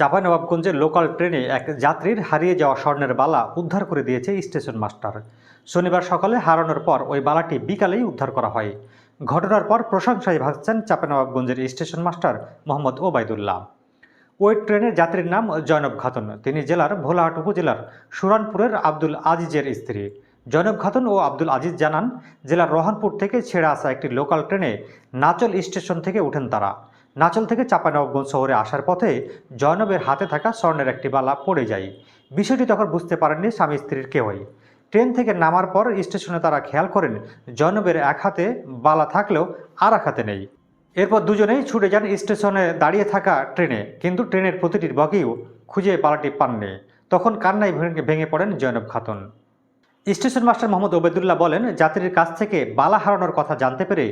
চাঁপাইনবাবগঞ্জের লোকাল ট্রেনে এক যাত্রীর হারিয়ে যাওয়া স্বর্ণের বালা উদ্ধার করে দিয়েছে স্টেশন মাস্টার। শনিবার সকালে হারানোর পর ওই বালাটি বিকালেই উদ্ধার করা হয়। ঘটনার পর প্রশংসায় ভাসছেন চাঁপাইনবাবগঞ্জের স্টেশন মাস্টার মোহাম্মদ ওবায়দুল্লাহ। ওই ট্রেনের যাত্রীর নাম জয়নব খাতুন। তিনি জেলার ভোলাহাট উপজেলার সুরানপুরের আব্দুল আজিজের স্ত্রী। জয়নব খাতুন ও আব্দুল আজিজ জানান, জেলার রহনপুর থেকে ছেড়ে আসা একটি লোকাল ট্রেনে নাচল স্টেশন থেকে ওঠেন তারা। নাচল থেকে চাঁপানবাবগঞ্জ শহরে আসার পথে জয়নবের হাতে থাকা স্বর্ণের একটি বালা পড়ে যায়। বিষয়টি তখন বুঝতে পারেননি স্বামী স্ত্রীর কেউই ট্রেন থেকে নামার পর স্টেশনে তারা খেয়াল করেন, জয়নবের এক হাতে বালা থাকলেও আর এক হাতে নেই। এরপর দুজনেই ছুটে যান স্টেশনে দাঁড়িয়ে থাকা ট্রেনে, কিন্তু ট্রেনের প্রতিটির বগিও খুঁজে বালাটি পাননি। তখন কান্নায় ভেঙে পড়েন জয়নব খাতুন। স্টেশন মাস্টার মোহাম্মদ ওবেদুল্লাহ বলেন, যাত্রীর কাছ থেকে বালা হারানোর কথা জানতে পেরে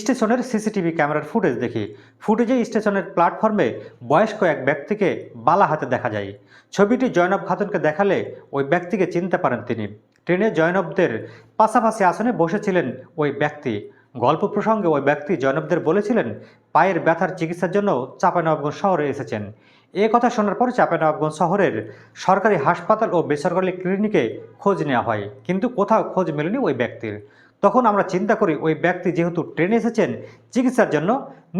স্টেশনের সিসিটিভি ক্যামেরার ফুটেজ দেখি। ফুটেজে স্টেশনের প্ল্যাটফর্মে বয়স্ক এক ব্যক্তিকে বালা হাতে দেখা যায়। ছবিটি জয়নব খাতুনকে দেখালে ওই ব্যক্তিকে চিনতে পারেন তিনি। ট্রেনে জয়নবদের পাশাপাশি আসনে বসেছিলেন ওই ব্যক্তি। গল্প প্রসঙ্গে ওই ব্যক্তি জয়নবদের বলেছিলেন, পায়ের ব্যথার চিকিৎসার জন্য চাঁপাইনবাবগঞ্জ শহরে এসেছেন। এ কথা শোনার পর চাঁপাইনবাবগঞ্জ শহরের সরকারি হাসপাতাল ও বেসরকারি ক্লিনিকে খোঁজ নেওয়া হয়, কিন্তু কোথাও খোঁজ মেলেনি ওই ব্যক্তির। তখন আমরা চিন্তা করি ওই ব্যক্তি যেহেতু ট্রেনে এসেছেন, চিকিৎসার জন্য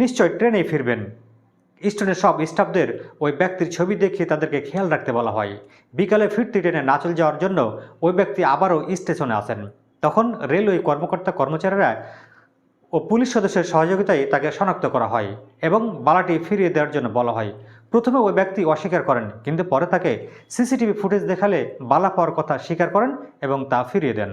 নিশ্চয় ট্রেনেই ফিরবেন। স্টেশনের সব স্টাফদের ওই ব্যক্তির ছবি দেখিয়ে তাদেরকে খেয়াল রাখতে বলা হয়। বিকালে ফিরতি ট্রেনে নাচল যাওয়ার জন্য ওই ব্যক্তি আবারও স্টেশনে আসেন। তখন রেলওয়ে কর্মকর্তা কর্মচারীরা ও পুলিশ সদস্যের সহযোগিতায় তাকে শনাক্ত করা হয় এবং বালাটি ফিরিয়ে দেওয়ার জন্য বলা হয়। প্রথমে ওই ব্যক্তি অস্বীকার করেন, কিন্তু পরে তাকে সিসিটিভি ফুটেজ দেখালে বালা পাওয়ার কথা স্বীকার করেন এবং তা ফিরিয়ে দেন।